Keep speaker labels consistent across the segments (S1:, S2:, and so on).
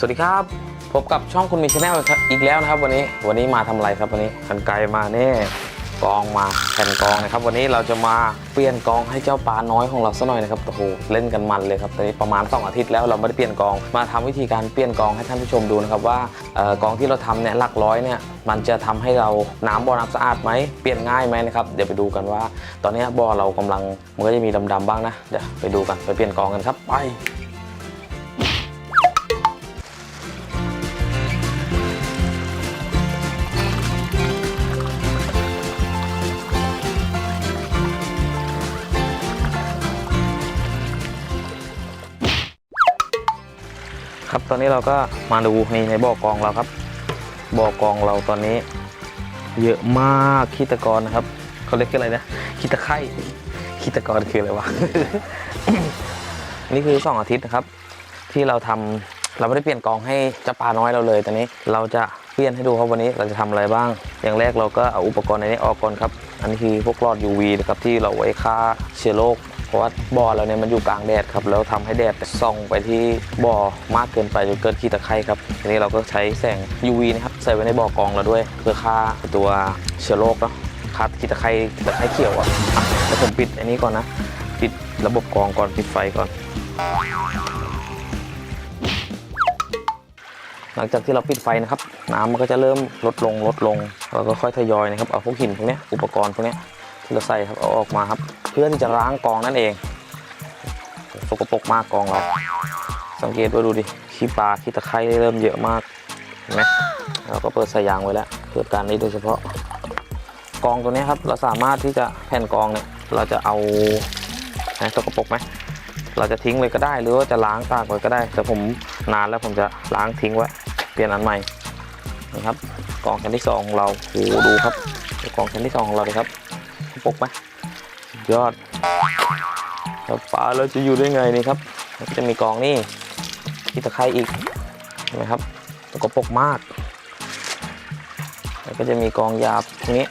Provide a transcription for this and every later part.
S1: สวัสดีครับ พบกับช่องคุณมีชาแนลอีกแล้วนะครับวันนี้วันนี้มาทำอะไรครับวันนี้กันไกลมาแน่กองมาแผ่นกองนะครับ วันนี้เราจะมาเปลี่ยนกองให้เจ้าปลาน้อยของเราสักหน่อยนะครับโอ้โหเล่นกันมันเลยครับตอนนี้ประมาณ 2 อาทิตย์แล้วเราไม่ได้เปลี่ยนกอง มาทำวิธีการเปลี่ยนกองให้ท่านผู้ชมดูนะครับว่าออกองที่เราทำเนี่ยหลักร้อยเนี่ยมันจะทำให้เราน้ำบ่อน้ำสะอาดไหมเปลี่ยนง่ายไหมนะครับเดี๋ยวไปดูกันว่า ตอนนี้บ่อเรากำลังมันก็จะมีดำๆบ้างนะเดี๋ยวไปดูกันไปเปลี่ยนกองกันครับไป ตอนนี้เราก็มาดูในในบ่อกองเราครับ บ่อกองเราตอนนี้ เยอะมากขี้ตะกอนนะครับเขาเรียกอะไรนะขี้ตะไคร่ขี้ตะกอนคืออะไรวะนี่คือ 2 อาทิตย์นะครับ ที่เราทำเราไม่ได้เปลี่ยนกองให้เจ้าปลาน้อยเราเลยตอนนี้เราจะเปลี่ยนให้ดูครับวันนี้เราจะทำอะไรบ้าง อย่างแรกเราก็เอาอุปกรณ์ในนี้ออกก่อนครับ อันนี้คือพวกหลอด UV นะครับที่เราไว้ฆ่าเชื้อโรค เพราะว่าบ่อเราเนี่ยมันอยู่กลางแดดครับแล้วทำให้แดดส่องไปที่บ่อมากเกินไปจนเกิดขี้ตะไคร่ครับทีนี้เราก็ใช้แสง UV นะครับใส่ไว้ในบ่อกองเราด้วย เพื่อฆ่าตัวเชื้อโรคเนาะฆ่าขี้ตะไคร่ตะไคร่เขียวอะอะแล้วผมปิดอันนี้ก่อนนะ ปิดระบบกองก่อนปิดไฟก่อน หลังจากที่เราปิดไฟนะครับ น้ำมันก็จะเริ่มลดลงลดลงเราก็ค่อยทยอยนะครับเอาพวกหินพวกนี้อุปกรณ์พวกนี้ที่เราใส่ครับเอาออกมาครับ พื่อที่จะล้างกองนั่นเองสกปรกมากกองเราสังเกตว่าดูดิขี้ปลาขี้ตะไคร้เริ่มเยอะมากเห็นไหมเราก็เปิดสายยางไว้แล้วเพื่อการนี้โดยเฉพาะกองตัวนี้ครับเราสามารถที่จะแผ่นกองเนี่ยเราจะเอาไหนสกปรกไหมเราจะทิ้งเลยก็ได้ หรือว่าจะล้างตากไว้ก็ได้ แต่ผมนานแล้วผมจะล้างทิ้งไว้เปลี่ยนอันใหม่นะครับกองชั้นที่สองของเราโอ้ดูครับกองชั้นที่สองของเราเลยครับปกไหม ยอดแล้วปลาเราจะอยู่ได้ไงนี่ครับจะมีกองนี่ที่ตะไคร้อีกเห็นไหมครับตกปรกมากแล้วก็จะมีกองยาพวกนี้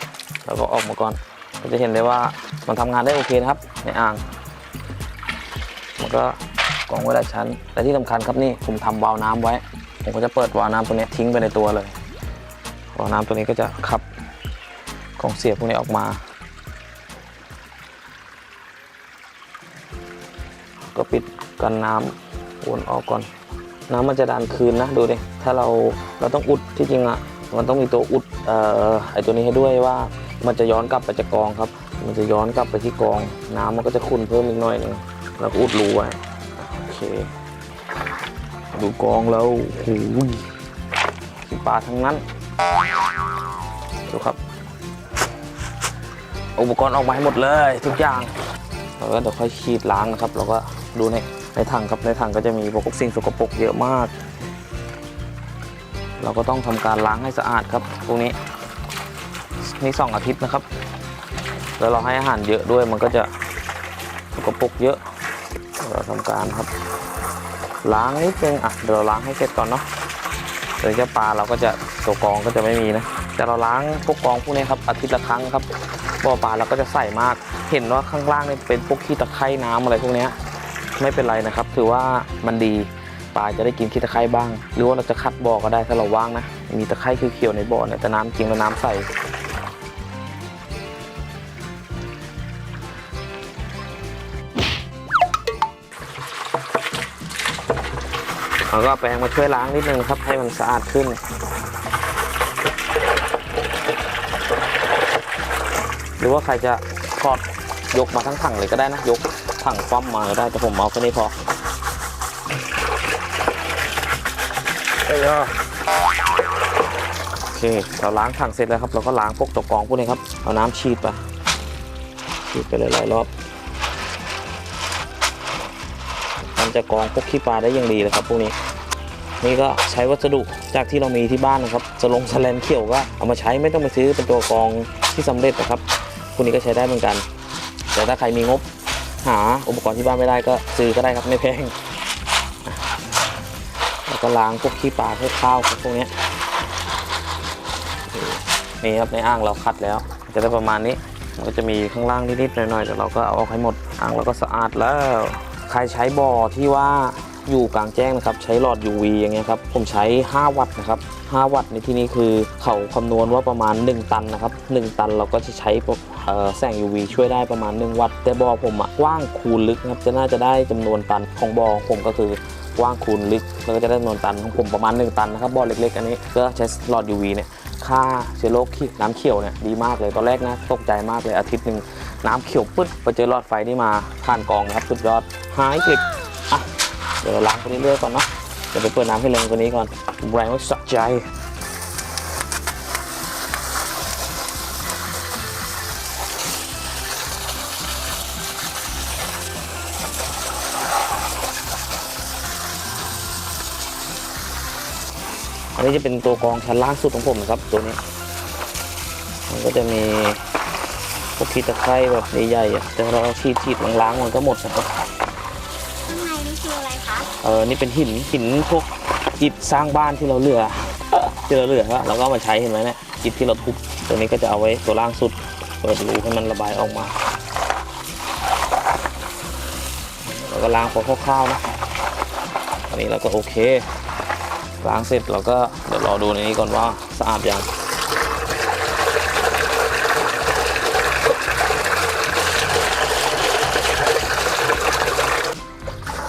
S1: เราก็ออกมาก่อนก็จะเห็นได้ว่ามันทำงานได้โอเคนะครับ ในอ่าง มันก็กองไว้หลายชั้น แต่ที่สำคัญครับนี่ผมทำวาล์วน้ำไว้ ผมก็จะเปิดวาล์วน้ำตัวนี้ทิ้งไปในตัวเลยวาล์วน้ำตัวนี้ก็จะขับของเสียพวกนี้ออกมา ปิดกันน้ำวนออกก่อน น้ำมันจะดันคืนนะดูดิถ้าเราเราต้องอุดที่จริงอะมันต้องมีตัวอุดออไอตัวนี้ให้ด้วยว่ามันจะย้อนกลับไปจากกองครับ มันจะย้อนกลับไปที่กอง น้ำมันก็จะขุ่นเพิ่มอีกหน่อยหนึงแล้วก็อุดรูไว้โอเค ดูกองแล้วโอ้โหขี้ปลาทั้งนั้นดูครับอุปกรณ์ออกมาให้หมดเลยทุกอย่างเราก็เดี๋ยวค่อยขีดล้างนะครับ เราก็ ดูในในถังครับในถังก็จะมีพวกสิ่งสกปรกเยอะมาก เราก็ต้องทำการล้างให้สะอาดครับพวกนี้นี่สองอาทิตย์นะครับ แล้วเราให้อาหารเยอะด้วยมันก็จะสกปรกเยอะ เราทำการครับ ล้างนิดนึงอะเดี๋ยวเราล้างให้เสร็จก่อนเนาะเดี๋ยวเจะปลาเราก็จะตัวกองก็จะไม่มีนะแต่เราล้างพวกกองพวกนี้ครับอาทิตย์ละครั้งครับบ่อปลาเราก็จะใส่มาก เห็นว่าข้างล่างนี่เป็นพวกขี้ตะไคร่น้ำอะไรพวกนี้ ไม่เป็นไรนะครับ ถือว่ามันดีปลาจะได้กินขี้ตะไคร่บ้าง หรือว่าเราจะคัดบ่อก็ได้ถ้าเราว่างนะ มีตะไคร่เขียวๆในบ่อเนี่ยแต่น้ำจริงแล้วน้ำใสเราก็แปรงมาช่วยล้างนิดนึงครับให้มันสะอาดขึ้น หรือว่าใครจะทอดยกมาทั้งถังเลยก็ได้นะยก ถังคว่ำมาก็ได้แต่ผมเอาแค่นี้พอเอ้ยอะโอเคเราล้างถังเสร็จแล้วครับ เราก็ล้างพวกตะกรองพวกนี้ครับ เอาน้ำฉีดไปฉีดไปหลายๆรอบมันจะกรองพวกขี้ปลาได้อย่างดีเลยครับพวกนี้นี่ก็ใช้วัสดุจากที่เรามีที่บ้านนะครับสลงสแลนเขียวก็เอามาใช้ไม่ต้องไปซื้อเป็นตัวกรองที่สำเร็จนะครับพวกนี้ก็ใช้ได้เหมือนกัน แต่ถ้าใครมีงบ หาอุปกรณ์ที่บ้านไม่ได้ก็ซื้อก็ได้ครับไม่แพงแล้วก็ล้างพวกขี้ปลาพวกข้าวพวกนี้นี่ครับในอ่างเราคัดแล้ว จะได้ประมาณนี้มันก็จะมีข้างล่างนิดๆหน่อยๆแต่เราก็เอาออกให้หมดอ่างเราก็สะอาดแล้ว ใครใช้บ่อที่ว่า อยู่กลางแจ้งนะครับ ใช้หลอด UV อย่างเงี้ยครับ ผมใช้ 5 วัตต์นะครับ 5 วัตต์ในที่นี้คือเขาคำนวณว่าประมาณ 1 ตันนะครับ 1 ตันเราก็จะใช้แสง UV ช่วยได้ประมาณ 1 วัตต์ แต่บ่อผมอะกว้างคูณลึกนะครับ จะน่าจะได้จำนวนตันของบ่อผมก็คือกว้างคูณลึก แล้วก็จะได้จำนวนตันของผมประมาณ 1 ตันนะครับบ่อเล็กๆ อันนี้ก็ใช้หลอด UV เนี่ยค่าเชื้อโรคขี้น้ำเขียวเนี่ยดีมากเลยตอนแรกนะตกใจมากเลยอาทิตย์หนึ่งน้ำเขียวปึ๊ดไปเจอหลอดไฟที่มาผ่านกองนะครับสุดยอดหายกลิบอะเดี๋ยวเราล้างไปเรื่อยๆก่อนเนาะเดี๋ยวไปเปิดน้ำให้แรงกว่านี้ก่อนแรงไม่สะใจอันนี้จะเป็นตัวกรองชั้นล่างสุดของผมนะครับตัวนี้ มันก็จะมีพวกขีตะไคร้แบบใหญ่ๆอะแต่เราฉีดฉีดๆล้างๆมันก็หมดนะครับ เออนี่เป็นหินหินพวกอิฐสร้างบ้านที่เราเหลือที่เราเหลือแล้วเราก็มาใช้เห็นไหมเนี่ยอิฐที่เราทุบตัวนี้ก็จะเอาไว้ตัวล่างสุดเปิดรูให้มันระบายออกมาแล้วก็ล้างพอคร่าวๆนะอันนี้เราก็โอเคล้างเสร็จเราก็เดี๋ยวรอดูในนี้ก่อนว่าสะอาดยัง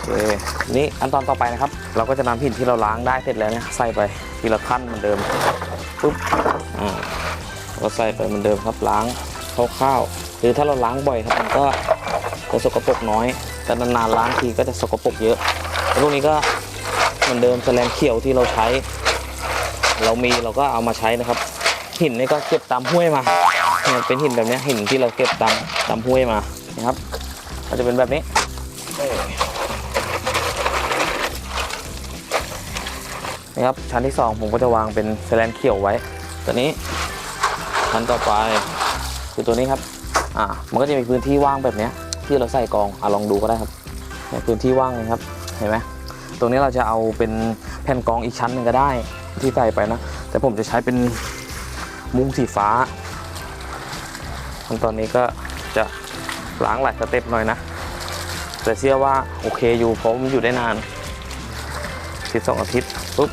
S1: เคนี่ขั้นตอนต่อไปนะครับ เราก็จะนำหินที่เราล้างได้เสร็จแล้วเนี่ยใส่ไปทีละขั้นเหมือนเดิมปุ๊บอ่าเราก็ใส่ไปเหมือนเดิมครับล้างคร่าวๆหรือถ้าเราล้างบ่อยครับมันก็จะสกปรกน้อย แต่นานๆล้างทีก็จะสกปรกเยอะแล้วพวกนี้ก็เหมือนเดิมแสลงเขียวที่เราใช้ เรามีเราก็เอามาใช้นะครับ หินนี่ก็เก็บตามห้วยมาเป็นหินแบบนี้หินที่เราเก็บตามตามห้วยมานะครับก็จะเป็นแบบนี้ นะครับชั้นที่ 2 ผมก็จะวางเป็นแสแลนเขียวไว้ ตัวนี้ชั้นต่อไปคือตัวนี้ครับอ่ามันก็จะมีพื้นที่ว่างแบบนี้ที่เราใส่กองอะลองดูก็ได้ครับในพื้นที่ว่างนี่ครับเห็นไหมตรงนี้เราจะเอาเป็นแผ่นกองอีกชั้นหนึ่งก็ได้ที่ใส่ไปนะ แต่ผมจะใช้เป็นมุ้งสีฟ้าขั้นตอนนี้ก็จะล้างหลายสเต็ปหน่อยนะ แต่เชื่อว่าโอเคอยู่เพราะมันอยู่ได้นานสิบสองอาทิตย์ปุ๊บ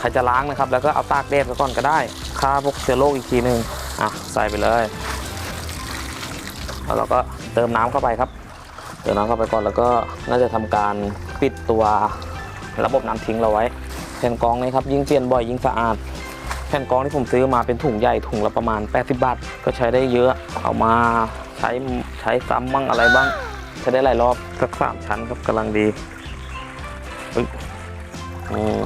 S1: ใครจะล้างนะครับ แล้วก็เอาตากแดดไปก่อนก็ได้ฆ่าพวกเชื้อโรคอีกทีหนึ่งอะใส่ไปเลยแล้วเราก็เติมน้ำเข้าไปครับ เติมน้ำเข้าไปก่อนแล้วก็น่าจะทำการปิดตัวระบบน้ำทิ้งเราไว้ แผ่นกรองนี้ครับยิ่งเปลี่ยนบ่อยยิ่งสะอาด แผ่นกรองที่ผมซื้อมาเป็นถุงใหญ่ถุงละประมาณ 80 บาท ก็ใช้ได้เยอะเอามาใช้ใช้ซ้ำบ้างอะไรบ้างใช้ได้หลายรอบสักสามชั้นครับกำลังดีอืม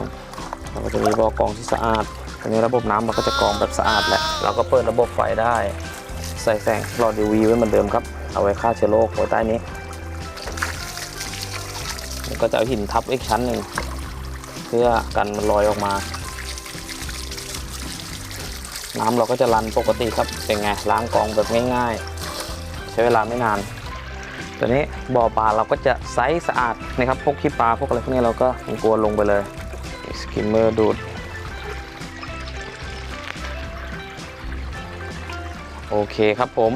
S1: เราก็จะมีบ่อกรองที่สะอาดอันนี้ระบบน้ำเราก็จะกรองแบบสะอาดแหละเราก็เปิดระบบไฟได้ ใส่แสงหลอด UV ไว้เหมือนเดิมครับ เอาไว้ฆ่าเชื้อโรคไว้ใต้นี้แล้วก็จะเอาหินทับอีกชั้นหนึ่งเพื่อกันมันลอยออกมา น้ำเราก็จะรันปกติครับเป็นไงล้างกรองแบบง่ายๆ ใช้เวลาไม่นานตัวนี้บ่อปลาเราก็จะใสสะอาดนะครับพวกขี้ปลาพวกอะไรพวกนี้เราก็กลัวลงไปเลย สกิมเมอร์ดูด โอเคครับผม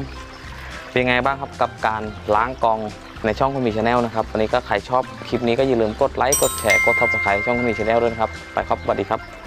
S1: เป็นไงบ้างครับกับการล้างกองในช่องคุณมีชาแนลนะครับ วันนี้ก็ใครชอบคลิปนี้ก็อย่าลืมกดไลค์ กดแชร์ กดทับสไครต์ช่องคุณมีชาแนลด้วยนะครับ ไปครับสวัสดีครับ